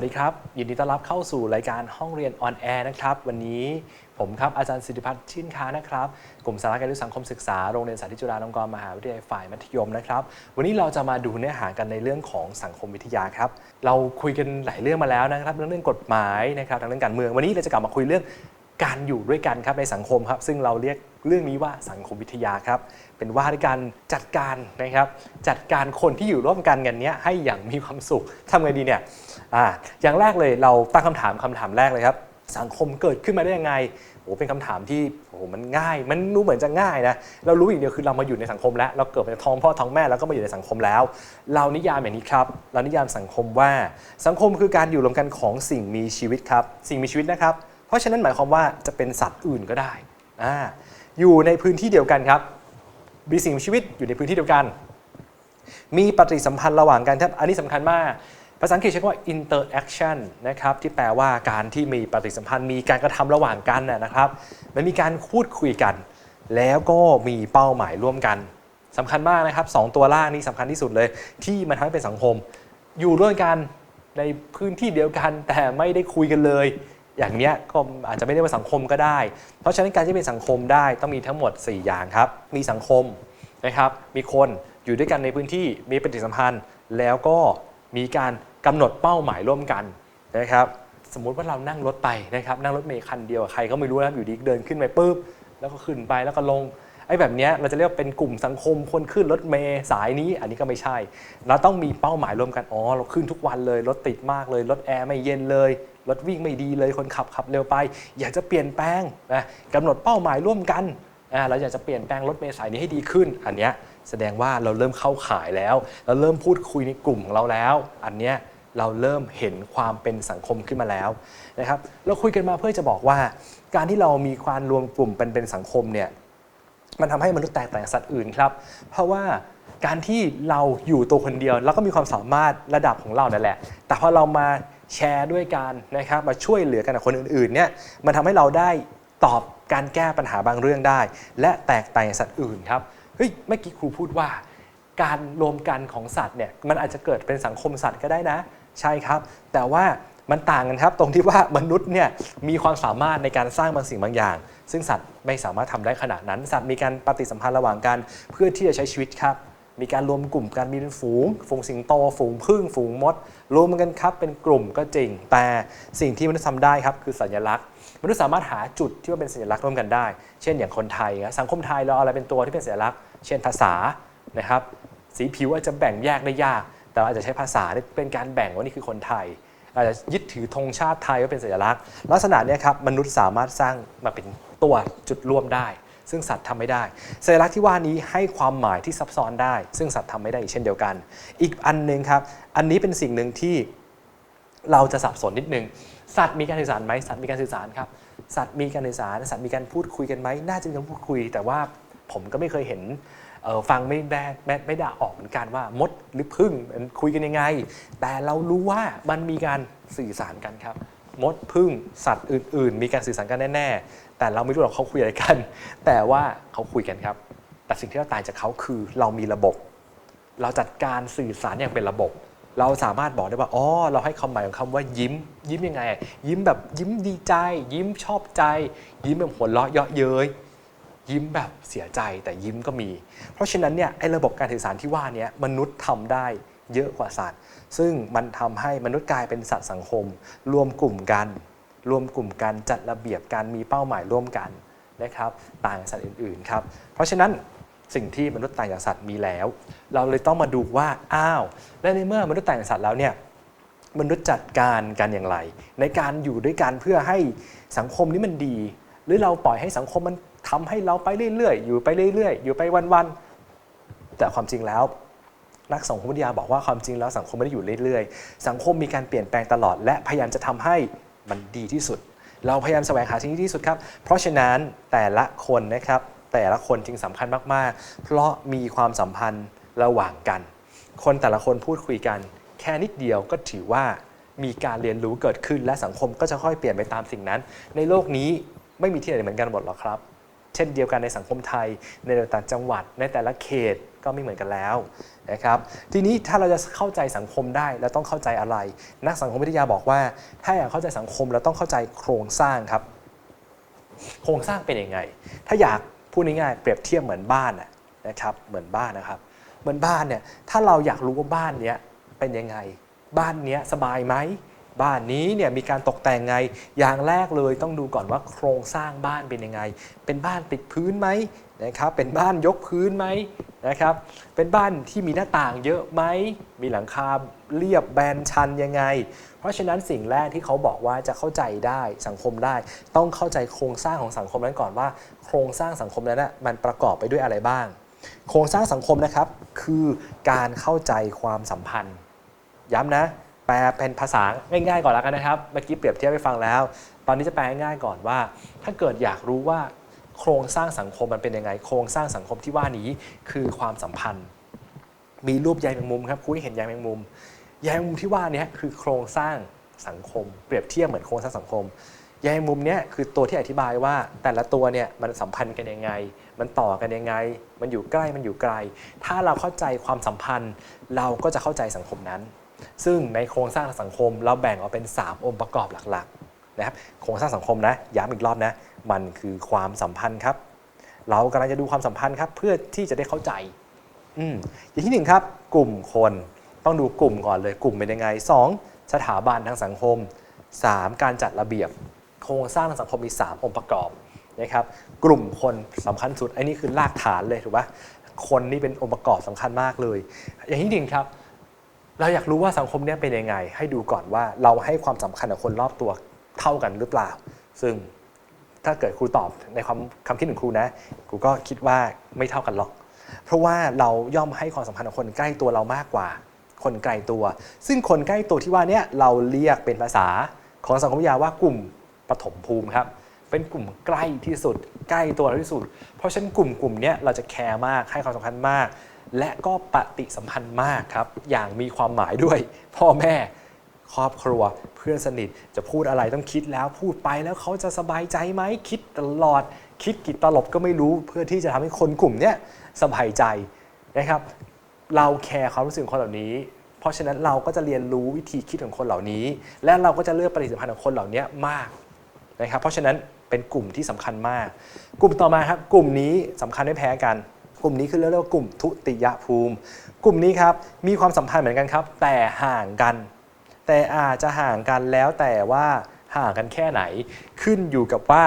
สวัสดีครับ ยินดีต้อนรับเข้าสู่รายการห้องเรียนออนแอร์นะครับ วันนี้ผมครับอาจารย์สิทธิพัฒน์ชินค้านะครับ กลุ่มสาระการเรียนรู้สังคมศึกษาโรงเรียนสาธิตจุฬาลงกรณ์มหาวิทยาลัยฝ่ายมัธยมนะครับ วันนี้เราจะมาดูเนื้อหากันในเรื่องของสังคมวิทยาครับ เราคุยกันหลายเรื่องมาแล้วนะครับเรื่องเรื่องกฎหมายนะครับทางเรื่องการเมือง วันนี้เราจะกลับมาคุยเรื่องการอยู่ด้วยกันครับในสังคมครับ ซึ่งเราเรียกเรื่องนี้ว่าสังคมวิทยาครับ เป็นว่าด้วยการจัดการนะครับ จัดการคนที่อยู่ร่วมกันกันเนี้ยให้อย่างมีความสุขทำไงดีเนี่ย อ่าอย่างแรกเลยเราตั้งคำถามคำถามแรกเลยครับ สังคมเกิดขึ้นมาได้ยังไงโอ้เป็นคำถามที่โอ้โหมันง่าย มันรู้เหมือนจะง่ายนะเรารู้อย่างเดียวคือเรามาอยู่ในสังคมแล้ว เราเกิดเป็นท้องพ่อท้องแม่แล้วก็มาอยู่ในสังคมแล้ว เรานิยามอย่างนี้ครับ เรานิยามสังคมว่าสังคมคือการอยู่รวมกันของสิ่งมีชีวิตครับ สิ่งมีชีวิตนะครับ เพราะฉะนั้นหมายความว่าจะเป็นสัตว์อื่นก็ได้อ่าอยู่ในพื้นที่เดียวกันครับมีสิ่งมีชีวิตอยู่ในพื้นที่เดียวกัน มีปฏิสัมพันธ์ระหว่างกันครับอันนี้สำคัญมาก ภาษาอังกฤษใช้คำว่า interaction นะครับที่แปลว่าการที่มีปฏิสัมพันธ์ มีการกระทำระหว่างกันนะครับ มันมีการพูดคุยกัน แล้วก็มีเป้าหมายร่วมกันสำคัญมากนะครับสองตัวล่างนี้สำคัญที่สุดเลย ที่มันทำให้เป็นสังคม อยู่ร่วมกันในพื้นที่เดียวกัน แต่ไม่ได้คุยกันเลย อย่างเนี้ยก็อาจจะไม่ได้ว่าสังคมก็ได้ เพราะฉะนั้นการที่เป็นสังคมได้ต้องมีทั้งหมด 4 อย่างครับ มีสังคมนะครับ มีคนอยู่ด้วยกันในพื้นที่มีปฏิสัมพันธ์ แล้วก็มีการ กำหนดเป้าหมายร่วมกันนะครับสมมุติว่าเรานั่งรถไปนะครับนั่งรถเมล์คันเดียวใครก็ไม่รู้นะครับอยู่ดีเดินขึ้นไปปุ๊บแล้วก็ขึ้นไปแล้วก็ลงไอ้แบบเนี้ยเราจะเรียกว่าเป็นกลุ่มสังคมคนขึ้นรถเมล์สายนี้ อันนี้ก็ไม่ใช่ เราต้องมีเป้าหมายร่วมกันอ๋อเราขึ้นทุกวันเลยรถติดมากเลยรถแอร์ไม่เย็นเลยรถวิ่งไม่ดีเลยคนขับขับเร็วไป อยากจะเปลี่ยนแปลงนะกำหนดเป้าหมายร่วมกันเราอยากจะเปลี่ยนแปลงรถเมล์สายนี้ให้ดีขึ้น อันนี้แสดงว่าเราเริ่มเข้าขายแล้ว เราเริ่มพูดคุยในกลุ่มของเราแล้ว อันนี้ เราเริ่มเห็นความเป็นสังคมขึ้นมาแล้วนะครับ เราคุยกันมาเพื่อจะบอกว่า การที่เรามีความรวมกลุ่มเป็นเป็นสังคมเนี่ยมันทำให้มนุษย์แตกต่างสัตว์อื่นครับ เพราะว่าการที่เราอยู่ตัวคนเดียวแล้วก็มีความสามารถระดับของเรานั่นแหละ แต่พอเรามาแชร์ด้วยกันนะครับมาช่วยเหลือกันกับคนอื่นๆเนี่ยมันทำให้เราได้ตอบการแก้ปัญหาบางเรื่องได้ และแตกต่างสัตว์อื่นครับเฮ้ยเมื่อกี้ครูพูดว่า การรวมกันของสัตว์เนี่ยมันอาจจะเกิดเป็นสังคมสัตว์ก็ได้นะ ใช่ครับ แต่ว่ามันต่างกันครับ ตรงที่ว่ามนุษย์เนี่ยมีความสามารถในการสร้างบางสิ่งบางอย่าง ซึ่งสัตว์ไม่สามารถทำได้ขนาดนั้น สัตว์มีการปฏิสัมพันธ์ระหว่างกันเพื่อที่จะใช้ชีวิตครับ มีการรวมกลุ่มกันมีเป็นฝูง ฝูงสิงโต ฝูงผึ้งฝูงมด รวมกันครับเป็นกลุ่มก็จริง แต่สิ่งที่มนุษย์ทำได้ครับคือสัญลักษณ์มนุษย์สามารถหาจุดที่ว่าเป็นสัญลักษณ์ร่วมกันได้ เช่นอย่างคนไทยสังคมไทยเราเอาอะไรเป็นตัวที่เป็นสัญลักษณ์ เช่นภาษานะครับ สีผิวอาจจะแบ่งแยกได้ยาก แต่อาจจะใช้ภาษาเป็นการแบ่งว่านี่คือคนไทย อาจจะยึดถือธงชาติไทยว่าเป็นสัญลักษณ์ ลักษณะนี้ครับมนุษย์สามารถสร้างมาเป็นตัวจุดร่วมได้ ซึ่งสัตว์ทำไม่ได้ สัญลักษณ์ที่ว่านี้ให้ความหมายที่ซับซ้อนได้ ซึ่งสัตว์ทำไม่ได้อีกเช่นเดียวกัน อีกอันหนึ่งครับ อันนี้เป็นสิ่งหนึ่งที่เราจะสับสนนิดนึง สัตว์มีการสื่อสารไหมสัตว์มีการสื่อสารครับ สัตว์มีการสื่อสาร สัตว์มีการพูดคุยกันไหม น่าจะมีการพูดคุย แต่ว่าผมก็ไม่เคยเห็น ฟังไม่ได้ไม่ไม่ได้ออกเหมือนกันว่ามดหรือพึ่งมันคุยกันยังไง แต่เรารู้ว่ามันมีการสื่อสารกันครับ มดพึ่งสัตว์อื่น ๆ มีการสื่อสารกันแน่ ๆ แต่เราไม่รู้หรอกเขาคุยอะไรกัน แต่ว่าเขาคุยกันครับ แต่สิ่งที่เราต่างจากเขาคือเรามีระบบ เราจัดการสื่อสารอย่างเป็นระบบเราสามารถบอกได้ว่า อ๋อ เราให้ความหมายของคำว่ายิ้ม ยิ้มยังไง ยิ้มแบบยิ้มดีใจ ยิ้มชอบใจ ยิ้มแบบหัวเราะเยาะเย้ย ยิ้มแบบเสียใจแต่ยิ้มก็มี เพราะฉะนั้นเนี่ยไอ้ระบบการสื่อสารที่ว่านี้มนุษย์ทำได้เยอะกว่าสัตว์ ซึ่งมันทำให้มนุษย์กลายเป็นสัตว์สังคม รวมกลุ่มกัน รวมกลุ่มกันจัดระเบียบการมีเป้าหมายร่วมกันนะครับต่างจากสัตว์อื่นๆครับเพราะฉะนั้นสิ่งที่มนุษย์ต่างจากสัตว์มีแล้ว เราเลยต้องมาดูว่าอ้าวและในเมื่อมนุษย์ต่างจากสัตว์แล้วเนี่ยมนุษย์จัดการกันอย่างไร ในการอยู่ด้วยกันเพื่อให้สังคมนี้มันดี หรือเราปล่อยให้สังคมมัน ทำให้เราไปเรื่อยๆ อยู่ไปเรื่อยๆ อยู่ไปวันๆ แต่ความจริงแล้วนักสังคมวิทยาบอกว่าความจริงแล้วสังคมไม่ได้อยู่เรื่อยๆ สังคมมีการเปลี่ยนแปลงตลอด และพยายามจะทำให้มันดีที่สุด เราพยายามแสวงหาสิ่งที่ดีที่สุดครับ เพราะฉะนั้นแต่ละคนนะครับแต่ละคนจึงสำคัญมากๆ เพราะมีความสัมพันธ์ระหว่างกัน คนแต่ละคนพูดคุยกัน แค่นิดเดียวก็ถือว่ามีการเรียนรู้เกิดขึ้นและสังคมก็จะค่อยเปลี่ยนไปตามสิ่งนั้น ในโลกนี้ไม่มีที่ไหนเหมือนกันหมดหรอกครับ เช่นเดียวกันในสังคมไทย ในแต่ละจังหวัดในแต่ละเขตก็ไม่เหมือนกันแล้วนะครับทีนี้ถ้าเราจะเข้าใจสังคมได้เราต้องเข้าใจอะไร นักสังคมวิทยาบอกว่า ถ้าอยากเข้าใจสังคมเราต้องเข้าใจโครงสร้างครับ โครงสร้างเป็นยังไง ถ้าอยากพูดง่ายๆเปรียบเทียบเหมือนบ้านน่ะนะครับเหมือนบ้านนะครับ เหมือนบ้านเนี่ยถ้าเราอยากรู้ว่าบ้านเนี้ยเป็นยังไง บ้านเนี้ยสบายไหม บ้านนี้เนี่ยมีการตกแต่งไง อย่างแรกเลยต้องดูก่อนว่าโครงสร้างบ้านเป็นยังไง เป็นบ้านติดพื้นไหมนะครับ เป็นบ้านยกพื้นไหมนะครับ เป็นบ้านที่มีหน้าต่างเยอะไหม มีหลังคาเรียบแบนชันยังไง เพราะฉะนั้นสิ่งแรกที่เขาบอกว่าจะเข้าใจได้สังคมได้ ต้องเข้าใจโครงสร้างของสังคมนั้นก่อนว่า โครงสร้างสังคมนั้นนะมันประกอบไปด้วยอะไรบ้าง โครงสร้างสังคมนะครับ คือการเข้าใจความสัมพันธ์ ย้ำนะ แปลเป็นภาษาง่ายๆก่อนแล้วกันนะครับ เมื่อกี้เปรียบเทียบให้ฟังแล้ว ตอนนี้จะแปลง่ายๆก่อนว่า ถ้าเกิดอยากรู้ว่าโครงสร้างสังคมมันเป็นยังไง โครงสร้างสังคมที่ว่านี้คือความสัมพันธ์ มีรูปใยแมงมุมครับคุยเห็นใยแมงมุมใยแมงมุมที่ว่านี้คือโครงสร้างสังคม เปรียบเทียบเหมือนโครงสร้างสังคมใยแมงมุมเนี้ยคือตัวที่อธิบายว่าแต่ละตัวเนี่ยมันสัมพันธ์กันยังไง มันต่อกันยังไง มันอยู่ใกล้มันอยู่ไกล ถ้าเราเข้าใจความสัมพันธ์ เราก็จะเข้าใจสังคมนั้น ซึ่งในโครงสร้างสังคมเราแบ่งออกเป็น 3 องค์ประกอบหลักๆนะครับโครงสร้างสังคมนะย้ำอีกรอบนะมันคือความสัมพันธ์ครับ เรากำลังจะดูความสัมพันธ์ครับเพื่อที่จะได้เข้าใจอืมอย่างที่หนึ่งครับ กลุ่มคนต้องดูกลุ่มก่อนเลยกลุ่มเป็นยังไง 2. สถาบันทางสังคม 3. การจัดระเบียบ โครงสร้างทางสังคมมี 3 องค์ประกอบนะครับกลุ่มคนสำคัญสุดไอ้นี่คือรากฐานเลยถูกปะคนนี่เป็นองค์ประกอบสำคัญมากเลย อย่างที่หนึ่งครับ เราอยากรู้ว่าสังคมเนี้ยเป็นยังไง ให้ดูก่อนว่าเราให้ความสำคัญกับคนรอบตัวเท่ากันหรือเปล่า ซึ่งถ้าเกิดครูตอบในความคำคิดของครูนะครูก็คิดว่าไม่เท่ากันหรอก เพราะว่าเราย่อมให้ความสำคัญกับคนใกล้ตัวเรามากกว่า คนไกลตัว ซึ่งคนใกล้ตัวที่ว่านี้เราเรียกเป็นภาษาของสังคมวิทยาว่ากลุ่มปฐมภูมิครับเป็นกลุ่มใกล้ที่สุด ใกล้ตัวเราที่สุด เพราะฉะนั้นกลุ่มกลุ่มนี้เราจะแคร์มากให้ความสำคัญมาก และก็ปฏิสัมพันธ์มากครับ อย่างมีความหมายด้วย พ่อแม่ครอบครัวเพื่อนสนิทจะพูดอะไรต้องคิดแล้วพูดไปแล้วเขาจะสบายใจไหมคิดตลอด คิดกี่ตลบก็ไม่รู้เพื่อที่จะทำให้คนกลุ่มเนี้ยสบายใจนะครับ เราแคร์ความรู้สึกของคนเหล่านี้ เพราะฉะนั้นเราก็จะเรียนรู้วิธีคิดของคนเหล่านี้ และเราก็จะเลือกปฏิสัมพันธ์ของคนเหล่านี้มากนะครับ เพราะฉะนั้นเป็นกลุ่มที่สำคัญมาก กลุ่มต่อมาครับกลุ่มนี้สำคัญไม่แพ้กัน กลุ่มนี้คือเรียกว่ากลุ่มทุติยภูมิ กลุ่มนี้ครับมีความสัมพันธ์เหมือนกันครับ แต่ห่างกัน แต่อาจจะห่างกันแล้วแต่ว่าห่างกันแค่ไหน ขึ้นอยู่กับว่า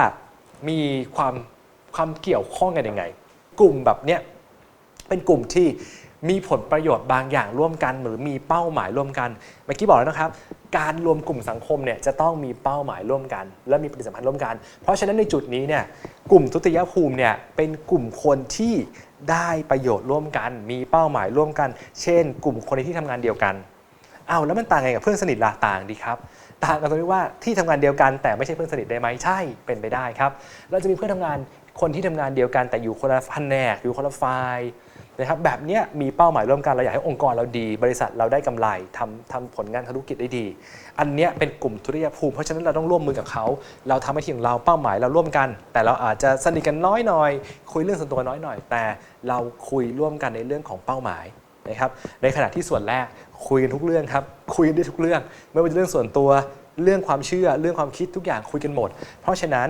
มีความความเกี่ยวข้องกันยังไง กลุ่มแบบเนี้ยเป็นกลุ่มที่มีผลประโยชน์บางอย่างร่วมกัน หรือมีเป้าหมายร่วมกัน เมื่อกี้บอกแล้วนะครับ การรวมกลุ่มสังคมเนี่ยจะต้องมีเป้าหมายร่วมกัน และมีปฏิสัมพันธ์ร่วมกัน เพราะฉะนั้นในจุดนี้เนี่ยกลุ่มทุติยภูมิเนี่ยเป็นกลุ่มคนที่ ได้ประโยชน์ร่วมกัน มีเป้าหมายร่วมกัน เช่น กลุ่มคนในที่ทำงานเดียวกันเอาแล้วมันต่างไงกับเพื่อนสนิทล่ะต่างดีครับ ต่างกันตรงที่ว่าที่ทำงานเดียวกัน แต่ไม่ใช่เพื่อนสนิทได้ไหมใช่เป็นไปได้ครับ เราจะมีเพื่อนทำงานคนที่ทำงานเดียวกัน แต่อยู่คนละแผนกอยู่คนละฝ่าย นะครับแบบนี้มีเป้าหมายร่วมกันเราอยากให้องค์กรเราดี บริษัทเราได้กำไรทำทำผลงานธุรกิจได้ดี อันนี้เป็นกลุ่มทุติยภูมิเพราะฉะนั้นเราต้องร่วมมือกับเขา เราทำให้ทีมของเราเป้าหมายเราร่วมกัน แต่เราอาจจะสนิทกันน้อยหน่อย คุยเรื่องส่วนตัวน้อยหน่อย แต่เราคุยร่วมกันในเรื่องของเป้าหมายนะครับในขณะที่ส่วนแรกคุยกันทุกเรื่องครับคุยกันได้ทุกเรื่อง ไม่ว่าจะเรื่องส่วนตัวเรื่องความเชื่อเรื่องความคิดทุกอย่างคุยกันหมด เพราะฉะนั้น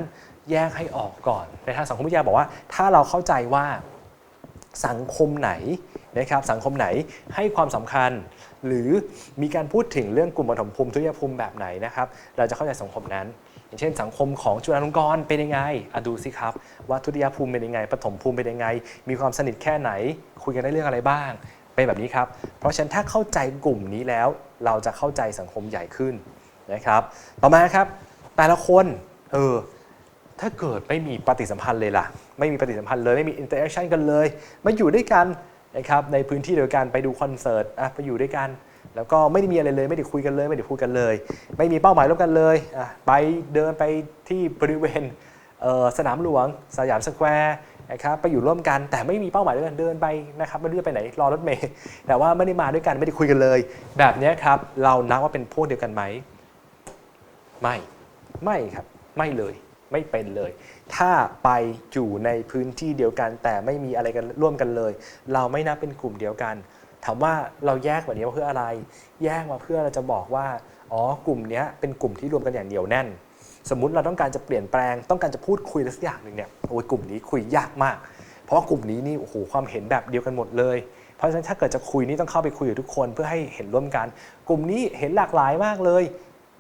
แยกให้ออกก่อนในทางสังคมวิทยาบอกว่า ถ้าเราเข้าใจว่า สังคมไหนนะครับสังคมไหนให้ความสำคัญ หรือมีการพูดถึงเรื่องกลุ่มปฐมภูมิทุติยภูมิแบบไหนนะครับ เราจะเข้าใจสังคมนั้น อย่างเช่น สังคมของจุฬาลงกรณ์เป็นยังไงอะดูสิครับ ว่าทุติยภูมิเป็นยังไงปฐมภูมิเป็นยังไง มีความสนิทแค่ไหน คุยกันได้เรื่องอะไรบ้างเป็นแบบนี้ครับ เพราะฉะนั้นถ้าเข้าใจกลุ่มนี้แล้ว เราจะเข้าใจสังคมใหญ่ขึ้นนะครับ ต่อมาครับแต่ละคนเออถ้าเกิดไม่มีปฏิสัมพันธ์เลยล่ะ ไม่มีปฏิสัมพันธ์เลยไม่มีอินเตอร์แอคชั่นกันเลยมาอยู่ด้วยกันนะครับในพื้นที่เดียวกันไปดูคอนเสิร์ตอะไปอยู่ด้วยกัน แล้วก็ไม่ได้มีอะไรเลยไม่ได้คุยกันเลย ไม่ได้พูดกันเลย ไม่มีเป้าหมายร่วมกันเลยอะไปเดินไปที่บริเวณเสนามหลวง สยามสแควร์นะครับไปอยู่ร่วมกันแต่ไม่มีเป้าหมายด้วยกันเดินไปนะครับไม่รู้จะไปไหนรอรถเมล์แต่ว่าไม่ได้มาด้วยกันไม่ได้คุยกันเลย แบบนี้ครับเรานับว่าเป็นพวกเดียวกันไหมไม่ไม่ครับไม่เลย ไม่เป็นเลย ถ้าไปอยู่ในพื้นที่เดียวกัน แต่ไม่มีอะไรกันร่วมกันเลย เราไม่นับเป็นกลุ่มเดียวกันถามว่าเราแยกแบบนี้มาเพื่ออะไร แยกมาเพื่อเราจะบอกว่า อ๋อ กลุ่มนี้เป็นกลุ่มที่รวมกันอย่างเดียวแน่น สมมุติเราต้องการจะเปลี่ยนแปลง ต้องการจะพูดคุยอะไรสักอย่างหนึ่งเนี่ย โอ้ยกลุ่มนี้คุยยากมาก เพราะกลุ่มนี้นี่ โอ้โห ความเห็นแบบเดียวกันหมดเลย เพราะฉะนั้นถ้าเกิดจะคุยนี่ต้องเข้าไปคุยกับทุกคนเพื่อให้เห็นร่วมกัน กลุ่มนี้เห็นหลากหลายมากเลย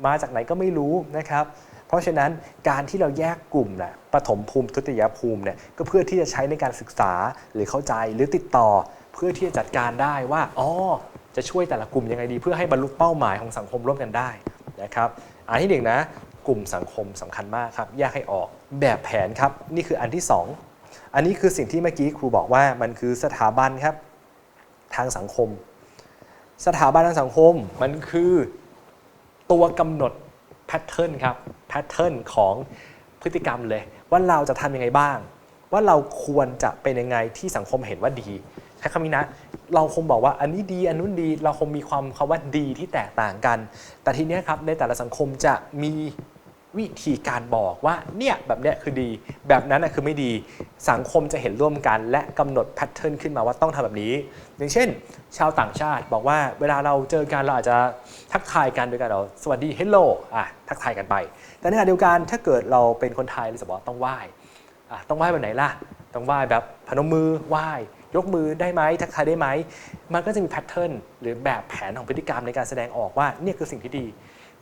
มาจากไหนก็ไม่รู้นะครับ ราะฉะนั้นการที่เราแยกกลุ่มนะปฐมภูมิทุติยภูมิเนี่ยก็เพื่อที่จะใช้ในการศึกษาหรือเข้าใจหรือติดต่อ เพื่อที่จะจัดการได้ว่าอ๋อจะช่วยแต่ละกลุ่มยังไงดี เพื่อให้บรรลุเป้าหมายของสังคมร่วมกันได้นะครับอันที่หนึ่งนะกลุ่มสังคมสำคัญมากครับแยกให้ออกแบบแผนครับนี่คืออันที่สองอันนี้คือสิ่งที่เมื่อกี้ครูบอกว่ามันคือสถาบันครับทางสังคม สถาบันทางสังคมมันคือตัวกำหนด ทเทิร์นครับแพทเทิร์นของพฤติกรรมเลย ว่าเราจะทำยังไงบ้าง ว่าเราควรจะเป็นยังไงที่สังคมเห็นว่าดีใช้คำนี้นะเราคงบอกว่าอันนี้ดีอันนู้นดีเราคงมีความคำว่าดีที่แตกต่างกัน แต่ทีเนี้ยครับในแต่ละสังคมจะมี วิธีการบอกว่าเนี่ยแบบเนี้ยคือดี แบบนั้นนะคือไม่ดีสังคมจะเห็นร่วมกัน และกำหนดแพทเทิร์นขึ้นมาว่าต้องทำแบบนี้ อย่างเช่น ชาวต่างชาติบอกว่าเวลาเราเจอกันเราอาจจะทักทายกันโดยการเราสวัสดีเฮลโลอะทักทายกันไป แต่ในขณะเดียวกันถ้าเกิดเราเป็นคนไทยเราจะบอกว่าต้องไหว้อะต้องไหว้แบบไหนล่ะ ต้องไหว้แบบพนมมือไหว้ยกมือได้ไหมทักทายได้ไหมมันก็จะมีแพทเทิร์นหรือแบบแผนของพฤติกรรมในการแสดงออกว่าเนี่ยคือสิ่งที่ดี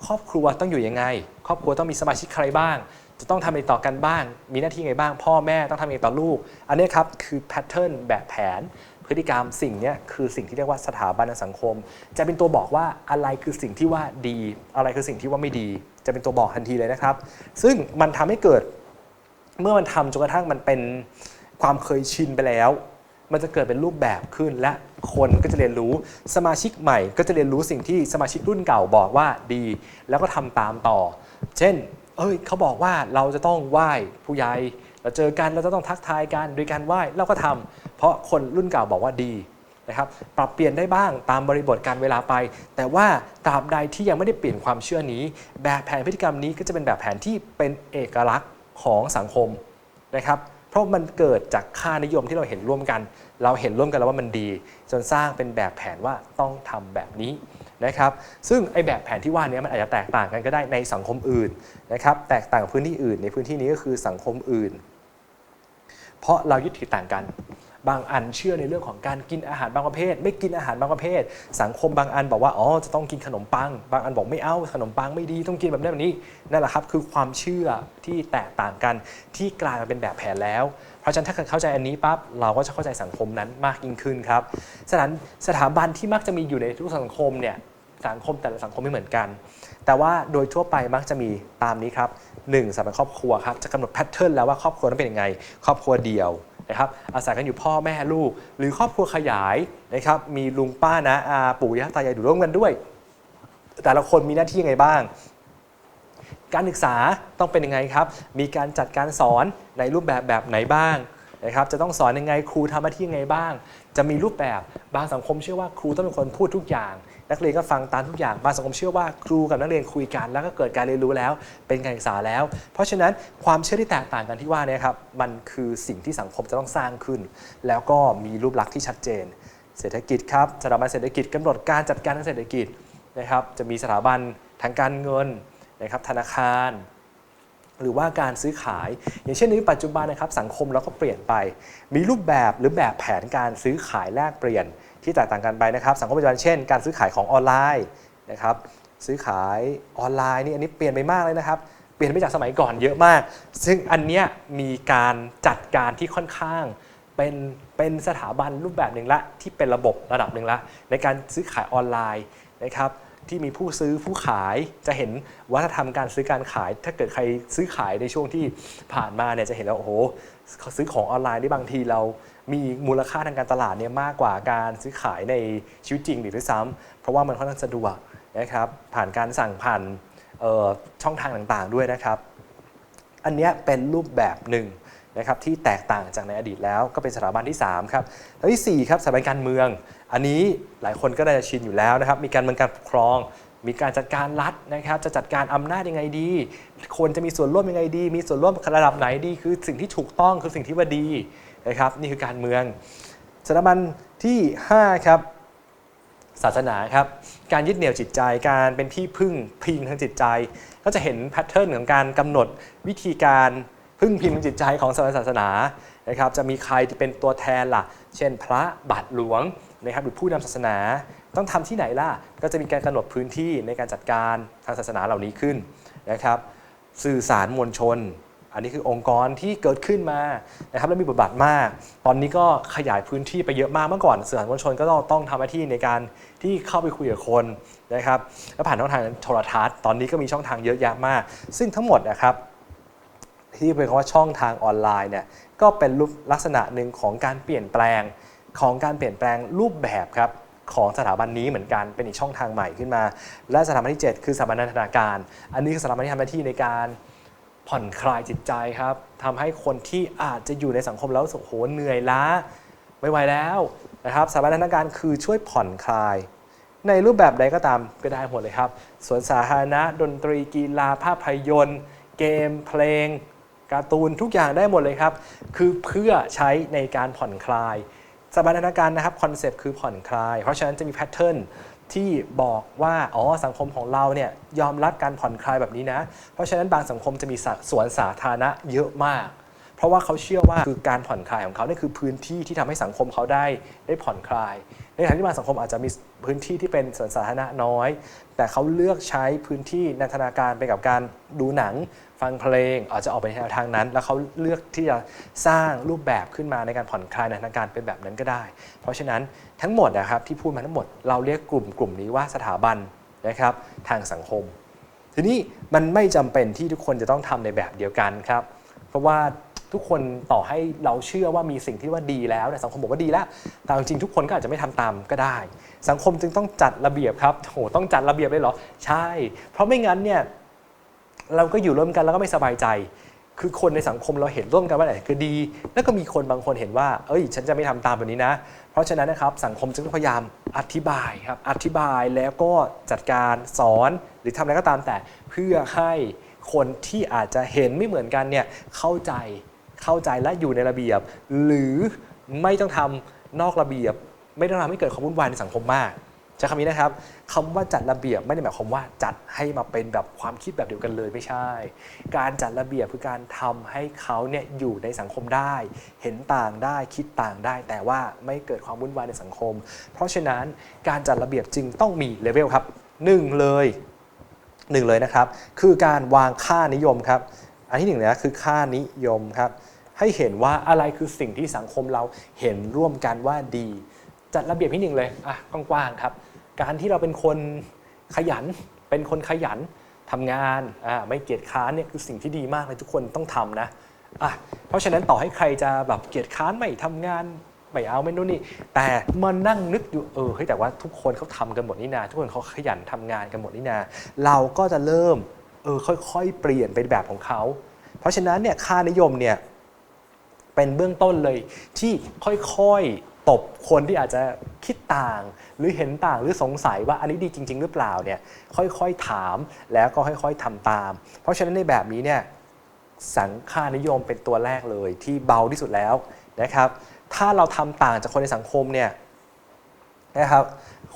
ครอบครัวต้องอยู่ยังไง ครอบครัวต้องมีสมาชิกใครบ้าง จะต้องทำอะไรต่อกันบ้าง มีหน้าที่ไงบ้าง พ่อแม่ต้องทำยังไงต่อลูก อันนี้ครับคือแพทเทิร์นแบบแผน พฤติกรรมสิ่งเนี้ยคือสิ่งที่เรียกว่าสถาบันสังคม จะเป็นตัวบอกว่าอะไรคือสิ่งที่ว่าดี อะไรคือสิ่งที่ว่าไม่ดี จะเป็นตัวบอกทันทีเลยนะครับ ซึ่งมันทำให้เกิดเมื่อมันทำจนกระทั่งมันเป็นความเคยชินไปแล้ว มันจะเกิดเป็นรูปแบบขึ้น และคนก็จะเรียนรู้สมาชิกใหม่ ก็จะเรียนรู้สิ่งที่สมาชิกรุ่นเก่าบอกว่าดี แล้วก็ทำตามต่อ เช่น เอ้ยเขาบอกว่าเราจะต้องไหว้ผู้ใหญ่เราเจอกันเราจะต้องทักทายกันโดยการไหว้เราก็ทำเพราะคนรุ่นเก่าบอกว่าดีนะครับปรับเปลี่ยนได้บ้างตามบริบทการเวลาไป แต่ว่าตราบใดที่ยังไม่ได้เปลี่ยนความเชื่อนี้ แบบแผนพฤติกรรมนี้ก็จะเป็นแบบแผนที่เป็นเอกลักษณ์ของสังคมนะครับ เพราะมันเกิดจากค่านิยมที่เราเห็นร่วมกัน เราเห็นร่วมกันแล้วว่ามันดี จนสร้างเป็นแบบแผนว่าต้องทำแบบนี้นะครับซึ่งไอ้แบบแผนที่ว่านี้มันอาจจะแตกต่างกันก็ได้ในสังคมอื่นนะครับแตกต่างพื้นที่อื่นในพื้นที่นี้ก็คือสังคมอื่น เพราะเรายึดถือต่างกัน บางอันเชื่อในเรื่องของการกินอาหารบางประเภท ไม่กินอาหารบางประเภท สังคมบางอันบอกว่าอ๋อจะต้องกินขนมปัง บางอันบอกไม่เอาขนมปังไม่ดีต้องกินแบบนี้แบบนี้นั่นแหละครับคือความเชื่อที่แตกต่างกันที่กลายมาเป็นแบบแผนแล้ว เพราะฉะนั้นถ้าเกิดเข้าใจอันนี้ปั๊บเราก็จะเข้าใจสังคมนั้นมากยิ่งขึ้นครับสถานสถาบันที่มักจะมีอยู่ในทุกสังคมเนี่ยสังคมแต่ละสังคมไม่เหมือนกัน แต่ว่าโดยทั่วไปมักจะมีตามนี้ครับหนึ่งสถาบันครอบครัวครับจะกำหนดแพทเทิร์นแล้วว่าครอบครัวต้องเป็นยังไง ครอบครัวเดียว นะครับอาศัยกันอยู่พ่อแม่ลูก หรือครอบครัวขยายนะครับมีลุงป้านะอาปู่ย่าตายายอยู่ร่วมกันด้วย แต่ละคนมีหน้าที่ยังไงบ้าง การศึกษาต้องเป็นยังไงครับ มีการจัดการสอนในรูปแบบแบบไหนบ้างนะครับจะต้องสอนยังไงครูทำหน้าที่ยังไงบ้าง จะมีรูปแบบบางสังคมเชื่อว่าครูต้องเป็นคนพูดทุกอย่าง นักเรียนก็ฟังตามทุกอย่างบางสังคมเชื่อว่าครูกับนักเรียนคุยกัน แล้วก็เกิดการเรียนรู้แล้ว เป็นการศึกษาแล้ว เพราะฉะนั้นความเชื่อที่แตกต่างกันที่ว่านี่ครับมันคือสิ่งที่สังคมจะต้องสร้างขึ้น แล้วก็มีรูปลักษณ์ที่ชัดเจน เศรษฐกิจครับสถาบันเศรษฐกิจกำหนดการจัดการทางเศรษฐกิจนะครับจะมีสถาบันทางการเงินนะครับธนาคารหรือว่าการซื้อขาย อย่างเช่นในปัจจุบันนะครับสังคมเราก็เปลี่ยนไป มีรูปแบบหรือแบบแผนการซื้อขายแลกเปลี่ยน ที่แตกต่างกันไปนะครับ สังคมปัจจุบันเช่นการซื้อขายของออนไลน์นะครับซื้อขายออนไลน์นี่อันนี้เปลี่ยนไปมากเลยนะครับ เปลี่ยนไปจากสมัยก่อนเยอะมาก ซึ่งอันเนี้ยมีการจัดการที่ค่อนข้างเป็นเป็นสถาบันรูปแบบหนึ่งละที่เป็นระบบระดับหนึ่งละในการซื้อขายออนไลน์นะครับที่มีผู้ซื้อผู้ขายจะเห็นวัฒนธรรมการซื้อการขาย ถ้าเกิดใครซื้อขายในช่วงที่ผ่านมาเนี่ยจะเห็นแล้วโอ้โหซื้อของออนไลน์ได้บางทีเรา มีมูลค่าทางการตลาดเนี่ยมากกว่าการซื้อขายในชีวิตจริงหรือด้วยซ้ำเพราะว่ามันค่อนข้างสะดวกนะครับผ่านการสั่งผ่านช่องทางต่างๆด้วยนะครับ อันนี้เป็นรูปแบบหนึ่งนะครับที่แตกต่างจากในอดีตแล้วก็เป็นสถาบันที่3ครับแล้วที่4ครับสถาบันการเมือง อันนี้หลายคนก็ได้ชินอยู่แล้วนะครับ มีการเมืองการปกครอง มีการจัดการรัฐนะครับ จะจัดการอำนาจยังไงดี คนจะมีส่วนร่วมยังไงดี มีส่วนร่วมระดับไหนดี คือสิ่งที่ถูกต้องคือสิ่งที่ว่าดี นะครับนี่คือการเมืองสถาบันที่ 5 ครับ ศาสนาครับ การยึดเหนี่ยวจิตใจการเป็นที่พึ่งพิงทางจิตใจ ก็จะเห็นแพทเทิร์นของการกำหนดวิธีการพึ่งพิงทางจิตใจของศาสนานะครับจะมีใครที่เป็นตัวแทนล่ะ เช่น พระบาทหลวงนะครับหรือผู้นำศาสนาต้องทำที่ไหนล่ะ ก็จะมีการกำหนดพื้นที่ในการจัดการทางศาสนาเหล่านี้ขึ้นนะครับ สื่อสารมวลชน อันนี้คือองค์กรที่เกิดขึ้นมานะครับและมีบทบาทมาก ตอนนี้ก็ขยายพื้นที่ไปเยอะมากเมื่อก่อนสื่อสารมวลชนก็ต้องต้องทำหน้าที่ในการที่เข้าไปคุยกับคนนะครับแล้วผ่านช่องทางโทรทัศน์ ตอนนี้ก็มีช่องทางเยอะแยะมาก ซึ่งทั้งหมดนะครับที่เป็นคำว่าช่องทางออนไลน์เนี่ยก็เป็นรูปลักษณะหนึ่งของการเปลี่ยนแปลงของการเปลี่ยนแปลงรูปแบบครับของสถาบันนี้เหมือนกันเป็นอีกช่องทางใหม่ขึ้นมา และสถาบันที่ 7 คือสถาบันนันทนาการ อันนี้คือสถาบันที่ทำหน้าที่ในการ ผ่อนคลายจิตใจครับทำให้คนที่อาจจะอยู่ในสังคมแล้วสโหเหนื่อยล้า ไม่ไหวแล้วนะครับสถาบันทนาการคือช่วยผ่อนคลาย ในรูปแบบใดก็ตามก็ได้หมดเลยครับสวนสาธารณะดนตรีกีฬาภาพยนตร์ เกมเพลงการ์ตูนทุกอย่างได้หมดเลยครับ คือเพื่อใช้ในการผ่อนคลายสถาบันทนาการนะครับคอนเซปต์คือผ่อนคลาย เพราะฉะนั้นจะมีแพทเทิร์น ที่บอกว่าอ๋อสังคมของเราเนี่ยยอมรับการผ่อนคลายแบบนี้นะ เพราะฉะนั้นบางสังคมจะมีสวนสาธารณะเยอะมาก เพราะว่าเขาเชื่อว่าคือการผ่อนคลายของเขาเนี่ยคือพื้นที่ที่ทำให้สังคมเขาได้ได้ผ่อนคลาย ในขณะที่บาสังคมอาจจะมีพื้นที่ที่เป็นสวนสาธารณะน้อย แต่เขาเลือกใช้พื้นที่นันทนาการไปกับการดูหนัง ฟังเพลงอาจจะออกไปในแนวทางนั้น แล้วเขาเลือกที่จะสร้างรูปแบบขึ้นมาในการผ่อนคลายนันทนาการเป็นแบบนั้นก็ได้ เพราะฉะนั้นทั้งหมดนะครับที่พูดมาทั้งหมดเราเรียกกลุ่มกลุ่มนี้ว่าสถาบันนะครับทางสังคม ทีนี้มันไม่จำเป็นที่ทุกคนจะต้องทำในแบบเดียวกันครับ เพราะว่า ทุกคนต่อให้เราเชื่อว่ามีสิ่งที่ว่าดีแล้วเนี่ยสังคมบอกว่าดีแล้ว แต่จริงๆทุกคนก็อาจจะไม่ทำตามก็ได้ สังคมจึงต้องจัดระเบียบครับโหต้องจัดระเบียบเลยเหรอ ใช่ เพราะไม่งั้นเนี่ยเราก็อยู่ร่วมกันแล้วก็ไม่สบายใจ คือคนในสังคมเราเห็นร่วมกันว่าไหนคือดี แล้วก็มีคนบางคนเห็นว่า เอ้ย ฉันจะไม่ทำตามแบบนี้นะ เพราะฉะนั้นนะครับสังคมจึงต้องพยายามอธิบายครับ อธิบายแล้วก็จัดการสอนหรือทำอะไรก็ตามแต่เพื่อให้คนที่อาจจะเห็นไม่เหมือนกันเนี่ยเข้าใจ เข้าใจและอยู่ในระเบียบ หรือไม่ต้องทำนอกระเบียบ ไม่ต้องทำให้เกิดความวุ่นวายในสังคมมากใช้คำนี้นะครับคำว่าจัดระเบียบไม่ได้หมายความว่าจัดให้มาเป็นแบบความคิดแบบเดียวกันเลยไม่ใช่ การจัดระเบียบคือการทำให้เขาเนี่ยอยู่ในสังคมได้ เห็นต่างได้คิดต่างได้ แต่ว่าไม่เกิดความวุ่นวายในสังคม เพราะฉะนั้นการจัดระเบียบจึงต้องมีเลเวลครับหนึ่งเลยหนึ่งเลยนะครับ คือการวางค่านิยมครับ อันที่หนึ่งนะคือค่านิยมครับ ให้เห็นว่าอะไรคือสิ่งที่สังคมเราเห็นร่วมกันว่าดี จัดระเบียบที่หนึ่งเลยอะกว้างๆครับ การที่เราเป็นคนขยัน เป็นคนขยันทำงานอ่าไม่เกียจค้านเนี่ยคือสิ่งที่ดีมากเลยทุกคนต้องทำนะอะเพราะฉะนั้นต่อให้ใครจะแบบเกียจค้านไม่ทำงานไม่เอาไม่นู่นนี่ แต่มานั่งนึกอยู่เออเฮ้ยแต่ว่าทุกคนเขาทำกันหมดนี่นา ทุกคนเขาขยันทำงานกันหมดนี่นา เราก็จะเริ่มเออค่อยๆ เปลี่ยนเป็นแบบของเขา เพราะฉะนั้นเนี่ยค่านิยมเนี่ย เป็นเบื้องต้นเลยที่ค่อยๆตบคนที่อาจจะคิดต่าง หรือเห็นต่างหรือสงสัยว่าอันนี้ดีจริง ๆ หรือเปล่าเนี่ยค่อยๆถามแล้วก็ค่อย ๆทำตาม เพราะฉะนั้นในแบบนี้เนี่ยสังคานิยมเป็นตัวแรกเลยที่เบาที่สุดแล้วนะครับ ถ้าเราทำต่างจากคนในสังคมเนี่ยนะครับ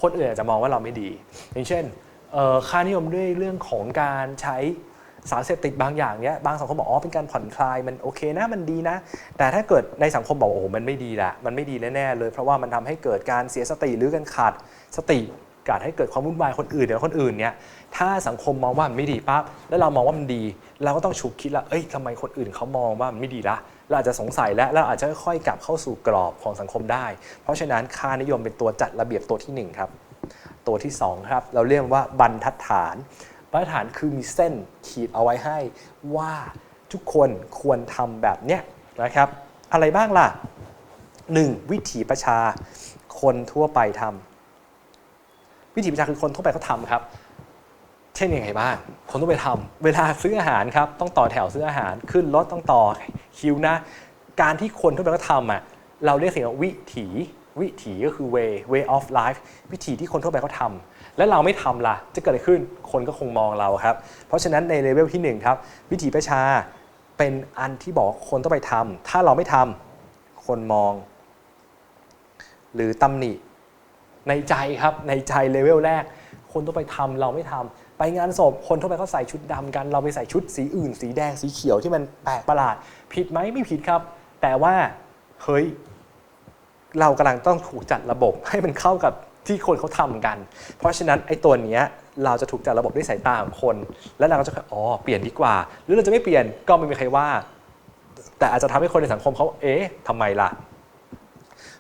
คนอื่นอาจจะมองว่าเราไม่ดี อย่างเช่นค่านิยมด้วยเรื่องของการใช้ สารเสพติดบางอย่างเนี้ยบางสังคมบอกอ๋อเป็นการผ่อนคลายมันโอเคนะมันดีนะ แต่ถ้าเกิดในสังคมบอกโอ้โหมันไม่ดีละมันไม่ดีแน่ๆเลย เพราะว่ามันทำให้เกิดการเสียสติหรือการขาดสติการให้เกิดความวุ่นวายคนอื่นเดี๋ยวคนอื่นเนี่ยถ้าสังคมมองว่ามันไม่ดีปั๊บแล้วเรามองว่ามันดี เราก็ต้องฉุกคิดละเอ้ยทำไมคนอื่นเขามองว่ามันไม่ดีละเราอาจจะสงสัยแล้วเราอาจจะค่อยๆกลับเข้าสู่กรอบของสังคมได้ เพราะฉะนั้นค่านิยมเป็นตัวจัดระเบียบตัวที่หนึ่งครับ ตัวที่สองครับ เราเรียกว่าบรรทัดฐาน บรรฐานคือมีเส้นขีดเอาไว้ให้ว่าทุกคนควรทำแบบเนี้ยนะครับ อะไรบ้างล่ะ 1. วิถีประชาคนทั่วไปทำวิถีประชาคือคนทั่วไปเขาทำครับ เช่นยังไงบ้างคนทั่วไปทำเวลาซื้ออาหารครับต้องต่อแถวซื้ออาหารขึ้นรถต้องต่อคิวนะ การที่คนทั่วไปเขาทำอะเราเรียกสิ่งว่าวิถีวิถีก็คือ way way of life วิถีที่คนทั่วไปเขาทำ และเราไม่ทำล่ะ จะเกิดอะไรขึ้นคนก็คงมองเราครับ เพราะฉะนั้นในเลเวลที่หนึ่งครับ วิถีประชาเป็นอันที่บอกคนต้องไปทำถ้าเราไม่ทำคนมอง หรือตำหนิในใจครับในใจเลเวลแรก คนต้องไปทำเราไม่ทำไปงานศพคนทั่วไปเขาใส่ชุดดำกัน เราไปใส่ชุดสีอื่น สีแดงสีเขียวที่มันแปลกประหลาด ผิดไหมไม่ผิดครับ แต่ว่าเฮ้ยเรากำลังต้องถูกจัดระบบให้มันเข้ากับ ที่คนเขาทำกัน เพราะฉะนั้นไอ้ตัวเนี้ยเราจะถูกจัดระบบด้วยสายตาของคน แล้วเราก็จะอ๋อเปลี่ยนดีกว่า หรือเราจะไม่เปลี่ยนก็ไม่มีใครว่า แต่อาจจะทำให้คนในสังคมเขาเอ๊ะทำไมล่ะ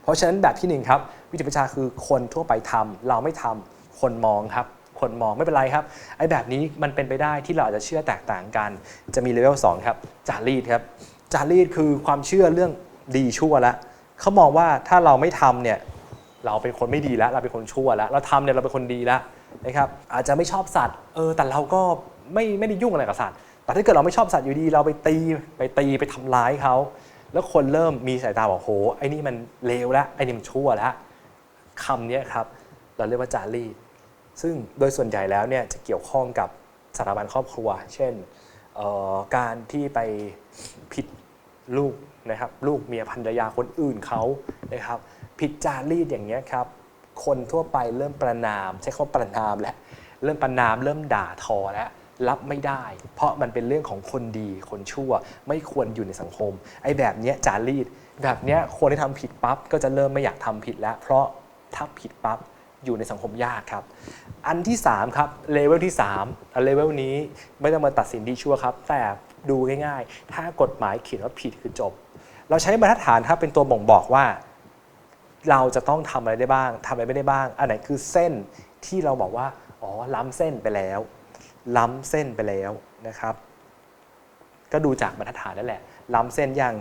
เพราะฉะนั้นแบบที่หนึ่งครับ วิถีประชาคือคนทั่วไปทำเราไม่ทำคนมองครับ คนมองไม่เป็นไรครับไอ้แบบนี้มันเป็นไปได้ที่เราอาจจะเชื่อแตกต่างกัน จะมีเลเวล2ครับจารีตครับจารีตคือความเชื่อเรื่องดีชั่วละเขามองว่าถ้าเราไม่ทำเนี่ย เราเป็นคนไม่ดีแล้ว เราเป็นคนชั่วแล้ว เราทำเนี่ยเราเป็นคนดีแล้วนะครับอาจจะไม่ชอบสัตว์เออแต่เราก็ไม่ไม่ได้ยุ่งอะไรกับสัตว์แต่ถ้าเกิดเราไม่ชอบสัตว์อยู่ดี เราไปตีไปตีไปทำร้ายเขาแล้วคนเริ่มมีสายตาบอกโหไอ้นี่มันเลวแล้วไอ้นี่มันชั่วแล้วคำนี้ครับเราเรียกว่าจารีตซึ่งโดยส่วนใหญ่แล้วเนี่ยจะเกี่ยวข้องกับสถาบันครอบครัว เช่นเอ่อการที่ไปผิดลูก นะครับลูกเมียภรรยาคนอื่นเขานะครับผิดจารีตอย่างเงี้ยครับคนทั่วไปเริ่มประนาม ใช้คำว่าประนามแล้วเริ่มประนามเริ่มด่าทอแล้วรับไม่ได้ เพราะมันเป็นเรื่องของคนดีคนชั่ว ไม่ควรอยู่ในสังคม ไอ้แบบเนี้ยจารีตแบบเนี้ยคนที่ทำผิดปั๊บก็จะเริ่มไม่อยากทำผิดแล้ว เพราะถ้าผิดปั๊บอยู่ในสังคมยากครับ อันที่ 3 ครับเลเวลที่3อันเลเวลนี้ไม่ต้องมาตัดสินดีชั่วครับ แต่ดูง่ายๆ ถ้ากฎหมายเขียนว่าผิดคือจบ เราใช้บรรทัดฐานครับเป็นตัวบ่งบอกว่า เราจะต้องทำอะไรได้บ้างทำอะไรไม่ได้บ้าง อันไหนคือเส้นที่เราบอกว่าอ๋อล้ำเส้นไปแล้ว ล้ำเส้นไปแล้วนะครับ ก็ดูจากบรรทัดฐานนั่นแหละ ล้ำเส้นยัง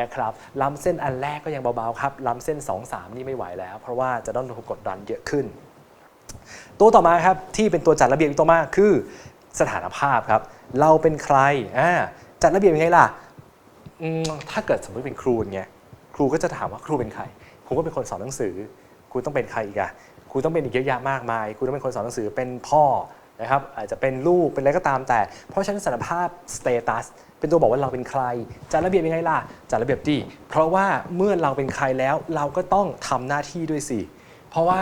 นะครับ ล้ำเส้นอันแรกก็ยังเบาๆครับ ล้ำเส้น 2 3 นี่ไม่ไหวแล้ว เพราะว่าจะต้องถูกกดดันเยอะขึ้น ตัวต่อมาครับที่เป็นตัวจัดระเบียบอีกตัวมากคือสถานภาพครับ เราเป็นใครจัดระเบียบยังไงล่ะ อืมถ้าเกิดสมมติเป็นครูอย่างเงี้ยครูก็จะถามว่าครูเป็นใครครูก็เป็นคนสอนหนังสือ ครูต้องเป็นใครอีกอะครูต้องเป็นอีกเยอะแยะมากมาย ครูต้องเป็นคนสอนหนังสือเป็นพ่อนะครับอาจจะเป็นลูกเป็นอะไรก็ตามแต่ เพราะฉะนั้นสานภาพสเตตัสเป็นตัวบอกว่าเราเป็นใครจัดระเบียบยังไงล่ะจัดระเบียบดี เพราะว่าเมื่อเราเป็นใครแล้วเราก็ต้องทำหน้าที่ด้วยสิเพราะว่า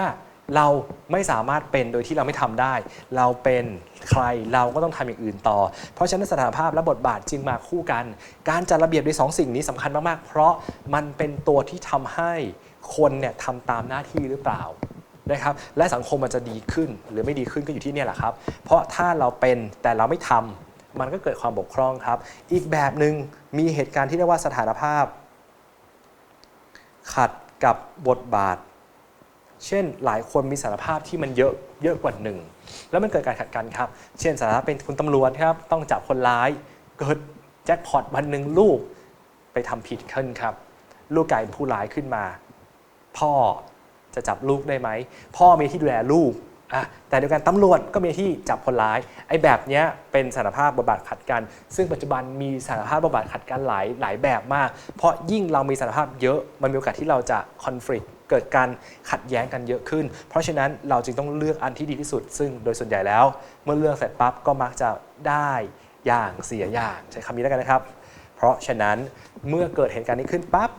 เราไม่สามารถเป็นโดยที่เราไม่ทำได้ เราเป็นใครเราก็ต้องทำอย่างอื่นต่อ เพราะฉะนั้นสถานภาพและบทบาทจึงมาคู่กัน การจัดระเบียบในสองสิ่งนี้สำคัญมาก ๆ เพราะมันเป็นตัวที่ทำให้คนเนี่ยทำตามหน้าที่หรือเปล่านะครับและสังคมมันจะดีขึ้นหรือไม่ดีขึ้นก็อยู่ที่เนี่ยแหละครับ เพราะถ้าเราเป็นแต่เราไม่ทำมันก็เกิดความบกพร่องครับ อีกแบบหนึ่งมีเหตุการณ์ที่เรียกว่าสถานภาพ ขัดกับบทบาท เช่นหลายคนมีสารภาพที่มันเยอะเยอะกว่าหนึ่งแล้วมันเกิดการขัดกันครับ เช่นสารภาพเป็นคุณตำรวจครับต้องจับคนร้ายเกิดแจ็คพอตวันหนึ่งลูกไปทำผิดขึ้นครับ ลูกกลายเป็นผู้ร้ายขึ้นมา พ่อจะจับลูกได้ไหม พ่อมีที่ดูแลลูกอะแต่เดียวกันตำรวจก็มีที่จับคนร้าย ไอ้แบบเนี้ยเป็นสารภาพบทบาทขัดกัน ซึ่งปัจจุบันมีสารภาพบทบาทขัดกันหลายหลายแบบมาก เพราะยิ่งเรามีสารภาพเยอะมันมีโอกาสที่เราจะคอนฟ lict เกิดการขัดแย้งกันเยอะขึ้น เพราะฉะนั้นเราจึงต้องเลือกอันที่ดีที่สุด ซึ่งโดยส่วนใหญ่แล้ว เมื่อเลือกเสร็จปั๊บก็มักจะได้อย่างเสียอย่างใช้คำนี้แล้วกันนะครับ เพราะฉะนั้นเมื่อเกิดเหตุการณ์นี้ขึ้นปั๊บ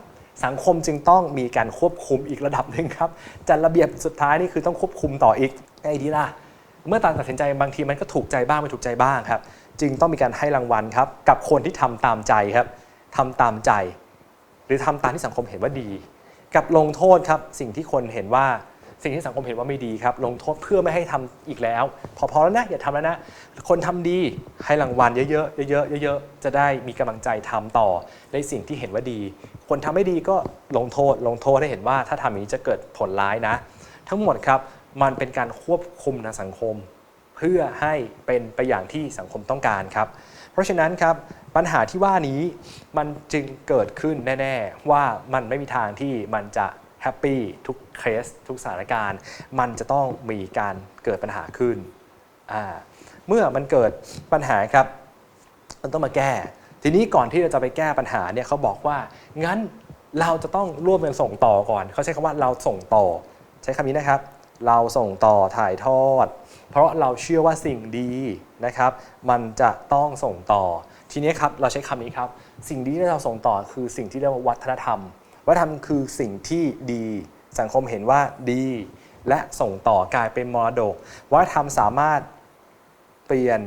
สังคมจึงต้องมีการควบคุมอีกระดับหนึ่งครับจัดระเบียบสุดท้ายนี่คือต้องควบคุมต่ออีกไงดีล่ะเมื่อตามตัดสินใจบางทีมันก็ถูกใจบ้างไม่ถูกใจบ้างครับ จึงต้องมีการให้รางวัลครับ กับคนที่ทำตามใจครับทำตามใจ หรือทำตามที่สังคมเห็นว่าดี กับลงโทษครับสิ่งที่คนเห็นว่าสิ่งที่สังคมเห็นว่าไม่ดีครับ ลงโทษเพื่อไม่ให้ทำอีกแล้ว พอพอแล้วนะอย่าทำแล้วนะ คนทำดีให้รางวัลเยอะๆเยอะๆเยอะๆจะได้มีกำลังใจทำต่อในสิ่งที่เห็นว่าดี คนทำไม่ดีก็ลงโทษ ลงโทษให้เห็นว่าถ้าทำอย่างนี้จะเกิดผลร้ายนะ ทั้งหมดครับมันเป็นการควบคุมทางสังคม เพื่อให้เป็นไปอย่างที่สังคมต้องการครับ เพราะฉะนั้นครับปัญหาที่ว่านี้มันจึงเกิดขึ้นแน่ ๆ ว่ามันไม่มีทางที่มันจะแฮปปี้ทุกเคสทุกสถานการณ์ มันจะต้องมีการเกิดปัญหาขึ้น เมื่อมันเกิดปัญหาครับ มันต้องมาแก้ ทีนี้ก่อนที่เราจะไปแก้ปัญหาเนี่ยเขาบอกว่า งั้นเราจะต้องร่วมกันส่งต่อก่อน เขาใช้คำว่าเราส่งต่อ ใช้คำนี้นะครับ เราส่งต่อถ่ายทอด เพราะเราเชื่อว่าสิ่งดีนะครับ มันจะต้องส่งต่อ ทีนี้ครับเราใช้คำนี้ครับ สิ่งดีที่เราส่งต่อคือสิ่งที่เรียกว่าวัฒนธรรม วัฒนธรรมคือสิ่งที่ดี สังคมเห็นว่าดี และส่งต่อกลายเป็นมรดก วัฒนธรรมสามารถเปลี่ยน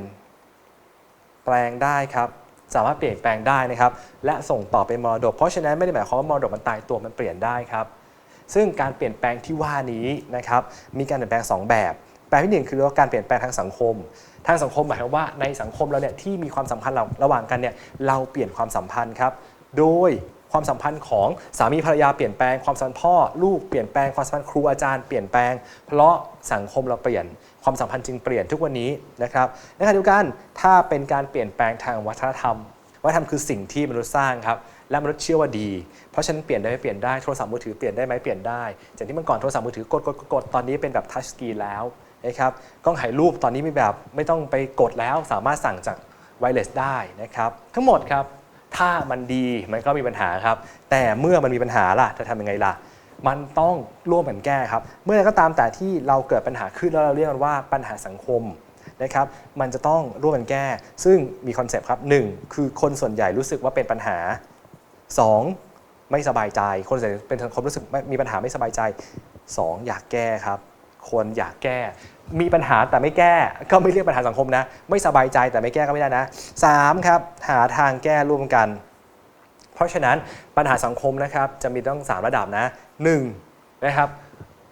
แปลงได้ครับสามารถเปลี่ยนแปลงได้นะครับ และส่งต่อเป็นมรดก เพราะฉะนั้นไม่ได้หมายความว่ามรดกมันตายตัวมันเปลี่ยนได้ครับ ซึ่งการเปลี่ยนแปลงที่ว่านี้นะครับมีการเปลี่ยนแปลง 2 แบบแบบที่หนึ่งคือเรียกว่าการเปลี่ยนแปลงทางสังคม ทางสังคมหมายความว่าในสังคมเราเนี่ยที่มีความสัมพันธ์ราระหว่างกันเนี่ยเราเปลี่ยนความสัมพันธ์ครับโดยความสัมพันธ์ของสามีภรรยาเปลี่ยนแปลงความสัมพันธ์พ่อลูกเปลี่ยนแปลงความสัมพันธ์ครูอาจารย์เปลี่ยนแปลง เพราะสังคมเราเปลี่ยนความสัมพันธ์จึงเปลี่ยนทุกวันนี้นะครับในขณะเดียวกันถ้าเป็นการเปลี่ยนแปลงทางวัฒนธรรมวัฒนธรรมคือสิ่งที่มนุษย์สร้างครับ และมนุษย์เชื่อว่าดี เพราะฉะนั้นเปลี่ยนได้ไหมเปลี่ยนได้โทรศัพท์มือถือเปลี่ยนได้ไหมเปลี่ยนได้จากที่เมื่อก่อนโทรศัพท์มือถือกดกดกดตอนนี้เป็นแบบทัชสกรีนแล้วนะครับกล้องถ่ายรูปตอนนี้มีแบบไม่ต้องไปกดแล้วสามารถสั่งจากไวเลสได้นะครับทั้งหมดครับถ้ามันดีมันก็มีปัญหาครับ แต่เมื่อมันมีปัญหาล่ะจะทำยังไงล่ะ มันต้องร่วมกันแก้ครับ เมื่อไรก็ตามแต่ที่เราเกิดปัญหาขึ้นแล้วเราเรียกมันว่าปัญหาสังคมนะครับ มันจะต้องร่วมกันแก้ ซึ่งมีคอนเซปต์ครับหนึ่งคือคนส่วนใหญ่รู้สึกว่าเป็นปัญหา 2. ไม่สบายใจ คนส่วนใหญ่เป็นคนรู้สึกมีปัญหาไม่สบายใจ 2. อยากแก้ครับ คนอยากแก้ มีปัญหาแต่ไม่แก้ ก็ไม่เรียกปัญหาสังคมนะ ไม่สบายใจแต่ไม่แก้ก็ไม่ได้นะ 3. ครับหาทางแก้ร่วมกัน เพราะฉะนั้นปัญหาสังคมนะครับจะมีต้อง3 ระดับนะ 1 นะครับ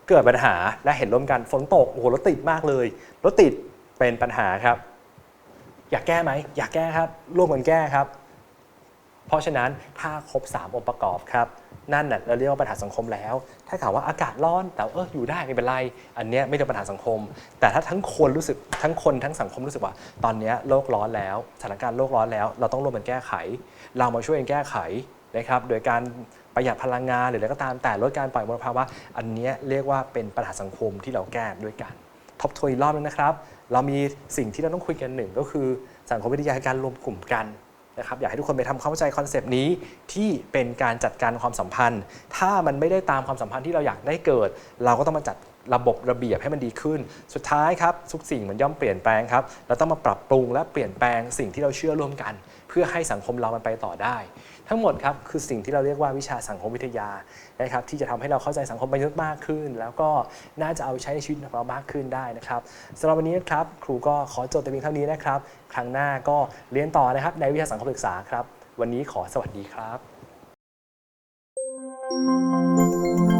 เกิดปัญหาและเห็นร่วมกันฝนตกโอ้โหรถติดมากเลยรถติดเป็นปัญหาครับ อยากแก้ไหมอยากแก้ครับร่วมกันแก้ครับ เพราะฉะนั้นถ้าครบ 3 องค์ประกอบครับนั่นน่ะเราเรียกว่าปัญหาสังคมแล้ว ถ้าถามว่าอากาศร้อนแต่เอออยู่ได้ไม่เป็นไร อันเนี้ยไม่ใช่ปัญหาสังคม แต่ถ้าทั้งคนรู้สึกทั้งคนทั้งสังคมรู้สึกว่า ตอนเนี้ยโลกร้อนแล้วสถานการณ์โลกร้อนแล้ว เราต้องร่วมกันแก้ไข เรามาช่วยกันแก้ไขนะครับโดยการประหยัดพลังงานหรืออะไรก็ตามแต่ลดการปล่อยมลภาวะอันนี้เรียกว่าเป็นปัญหาสังคมที่เราแก้ด้วยกันทบทวนอีกรอบนึงนะครับ เรามีสิ่งที่เราต้องคุยกันหนึ่งก็คือสังคมวิทยาการรวมกลุ่มกัน นะครับอยากให้ทุกคนไปทำความเข้าใจคอนเซปต์นี้ที่เป็นการจัดการความสัมพันธ์ ถ้ามันไม่ได้ตามความสัมพันธ์ที่เราอยากได้เกิด เราก็ต้องมาจัดระบบระเบียบให้มันดีขึ้น สุดท้ายครับทุกสิ่งมันย่อมเปลี่ยนแปลงครับเราต้องมาปรับปรุงและเปลี่ยนแปลงสิ่งที่เราเชื่อร่วมกัน เพื่อให้สังคมเรามันไปต่อได้ ทั้งหมดครับคือสิ่งที่เราเรียกว่าวิชาสังคมวิทยานะครับที่จะทำให้เราเข้าใจสังคมมนุษย์มากขึ้น แล้วก็น่าจะเอาใช้ในชีวิตของเรามากขึ้นได้นะครับสำหรับวันนี้นะครับครูก็ขอจบแต่เพียงเท่านี้นะครับ ครั้งหน้าก็เรียนต่อนะครับในวิชาสังคมศึกษาครับ วันนี้ขอสวัสดีครับ